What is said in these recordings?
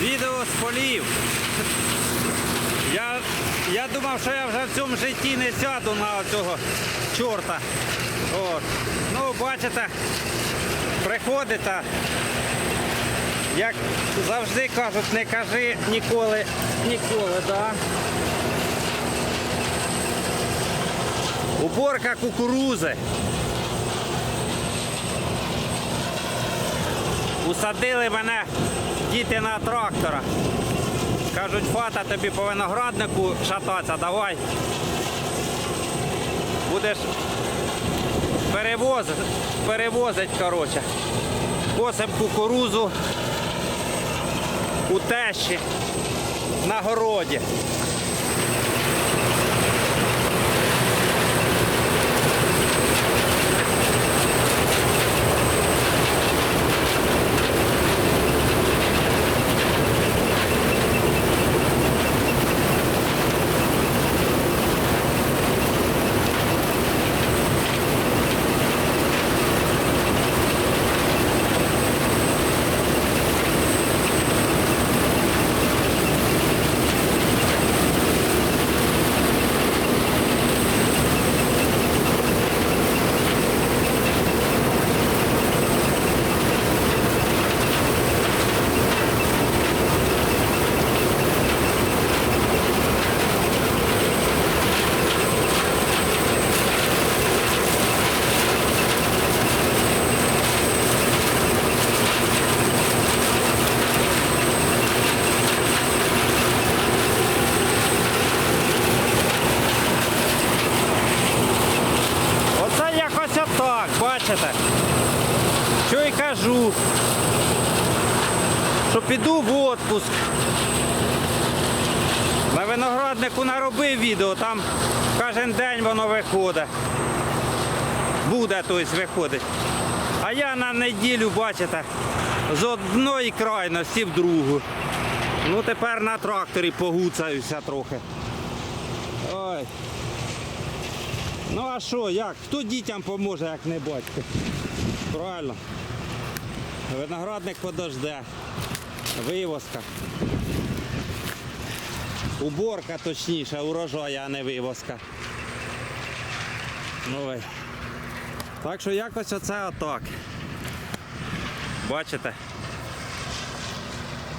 Відео з полів. Я, я думав, що я вже в цьому житті не сяду на цього чорта. От. Ну, бачите, приходите, як завжди кажуть, не кажи ніколи, ніколи, да? Уборка кукурузи. Усадили мене діти на трактора. Кажуть, фата тобі по винограднику шататься, давай. Будеш перевозити, перевозить, коротше. Косим кукурузу у тещі на городі. Оце якось отак, бачите? Що й кажу. Що піду в отпуск. На винограднику наробив відео, там кожен день воно виходить. Буде тобто виходить. А я на неділю, бачите, з одної крайності в другу. Ну тепер на тракторі погуцаюся трохи. Ой. Ну а що, як? Хто дітям поможе, як не батько? Правильно. Виноградник подожде. Вивозка. Уборка точніше, урожай, а не вивозка. Ой. Так що якось оце отак. Бачите?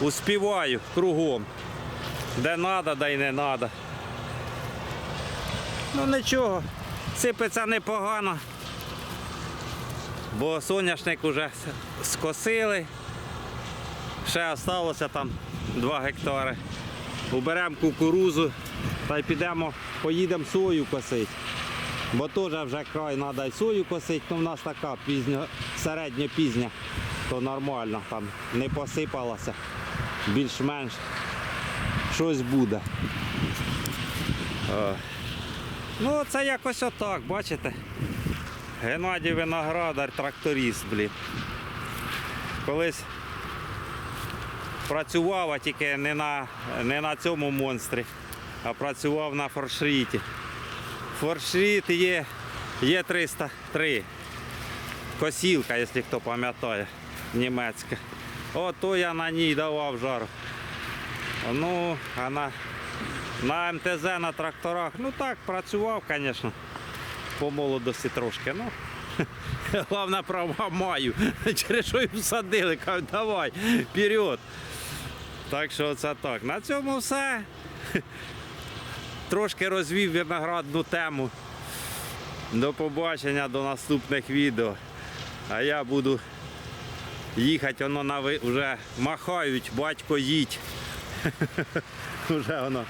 Успіваю кругом. Де треба, де й не треба. Ну нічого, сипеться непогано. Бо соняшник вже скосили. Ще залишилося там 2 гектари. Уберемо кукурузу та й підемо, поїдемо сою косити. Бо теж вже край треба й сою косити, ну в нас така пізня, середньо пізня, то нормально, там не посипалося, більш-менш щось буде. Ну, це якось отак, бачите? Геннадій Виноградар, тракторист, блін. Колись працював, а тільки не на, не на цьому монстрі, а працював на форшріті. Форшріт є, є 303. Косілка, якщо хто пам'ятає, німецька. Ото я на ній давав жару. Ну, а на, МТЗ на тракторах, ну так, працював, звісно, по молодості трошки. Ну, головне права маю. Через що і всадили, кажуть, давай, вперед. Так що це так. На цьому все. Трошки розвів виноградну тему. До побачення, до наступних відео. А я буду їхати, воно на ви- вже махають, батько їдь. Вже воно.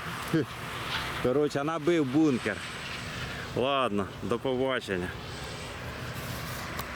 Коротше, набив бункер. Ладно, до побачення.